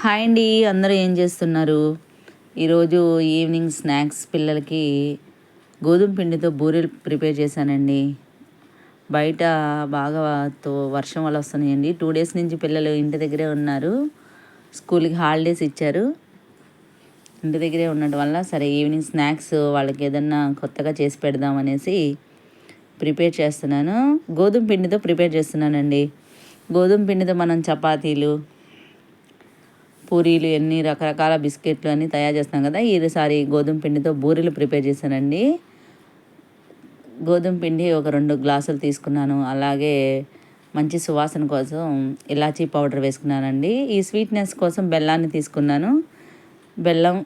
Hi అండి అందరూ ఏం చేస్తున్నారు? ఈరోజు ఈవినింగ్ స్నాక్స్ పిల్లలకి గోధుమ పిండితో బూరెలు ప్రిపేర్ చేశానండి. బయట బాగా తో వర్షం వల్ల వస్తున్నాయండి. టూ డేస్ నుంచి పిల్లలు ఇంటి దగ్గరే ఉన్నారు. స్కూల్కి హాలిడేస్ ఇచ్చారు. ఇంటి దగ్గరే ఉండటం వల్ల సరే ఈవినింగ్ స్నాక్స్ వాళ్ళకి ఏదన్నా కొత్తగా చేసి పెడదామనేసి ప్రిపేర్ చేస్తున్నాను. గోధుమ పిండితో ప్రిపేర్ చేస్తున్నానండి. గోధుమ పిండితో మనం చపాతీలు పూరీలు ఎన్ని రకరకాల బిస్కెట్లు అన్నీ తయారు చేస్తాం కదా. ఈసారి గోధుమ పిండితో బూరెలు ప్రిపేర్ చేశానండి. గోధుమ పిండి ఒక రెండు గ్లాసులు తీసుకున్నాను. అలాగే మంచి సువాసన కోసం ఇలాచీ పౌడర్ వేసుకున్నానండి. ఈ స్వీట్నెస్ కోసం బెల్లాన్ని తీసుకున్నాను. బెల్లం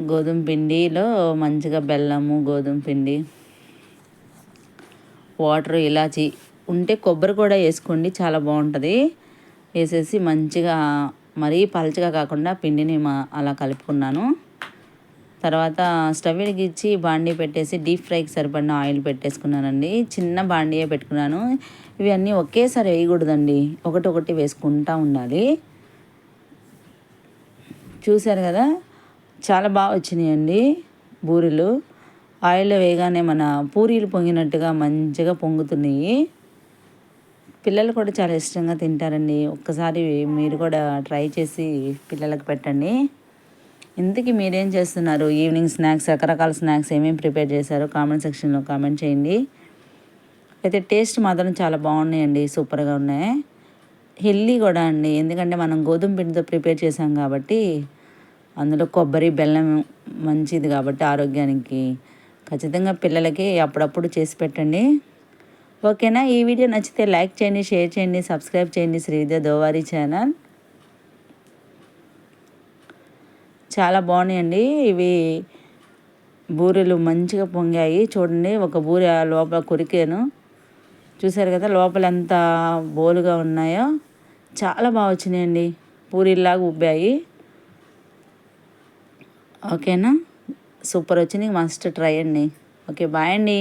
గోధుమ పిండిలో మంచిగా బెల్లము గోధుమ పిండి వాటర్ ఇలాచి ఉంటే కొబ్బరి కూడా వేసుకోండి. చాలా బాగుంటుంది. వేసేసి మంచిగా మరీ పలచగా కాకుండా పిండిని మా అలా కలుపుకున్నాను. తర్వాత స్టవ్ వెలిగించి బాండీ పెట్టేసి డీప్ ఫ్రైకి సరిపడిన ఆయిల్ పెట్టేసుకున్నానండి. చిన్న బాండీయే పెట్టుకున్నాను. ఇవన్నీ ఒకేసారి వేయకూడదండి. ఒకటి ఒకటి వేసుకుంటూ ఉండాలి. చూశారు కదా? చాలా బాగా వచ్చినాయండి బూరెలు. ఆయిల్లో వేయగానే మన పూరీలు పొంగినట్టుగా మంచిగా పొంగుతున్నాయి. పిల్లలు కూడా చాలా ఇష్టంగా తింటారండి. ఒక్కసారి మీరు కూడా ట్రై చేసి పిల్లలకు పెట్టండి. ఇంతకీ మీరేం చేస్తున్నారు? ఈవినింగ్ స్నాక్స్ రకరకాల స్నాక్స్ ఏమేమి ప్రిపేర్ చేశారో కామెంట్ సెక్షన్లో కామెంట్ చేయండి. అయితే టేస్ట్ మాత్రం చాలా బాగున్నాయండి సూపర్గా ఉన్నాయి. హెల్దీ కూడా అండి. ఎందుకంటే మనం గోధుమ పిండితో ప్రిపేర్ చేసాం కాబట్టి అందులో కొబ్బరి బెల్లం మంచిది కాబట్టి ఆరోగ్యానికి. ఖచ్చితంగా పిల్లలకి అప్పుడప్పుడు చేసి పెట్టండి. ఓకేనా? ఈ వీడియో నచ్చితే లైక్ చేయండి షేర్ చేయండి సబ్స్క్రైబ్ చేయండి శ్రీవిద్య దోవారి ఛానల్. చాలా బాగున్నాయండి. ఇవి బూరెలు మంచిగా పొంగాయి. చూడండి ఒక బూరె లోపల కొరికాను. చూసారు కదా లోపల ఎంత బోలుగా ఉన్నాయో. చాలా బాగా వచ్చినాయండి. పూరిలాగా ఉబ్బాయి. ఓకేనా? సూపర్ వచ్చింది. మస్ట్ ట్రై అండి. ఓకే బాయ్ అండి.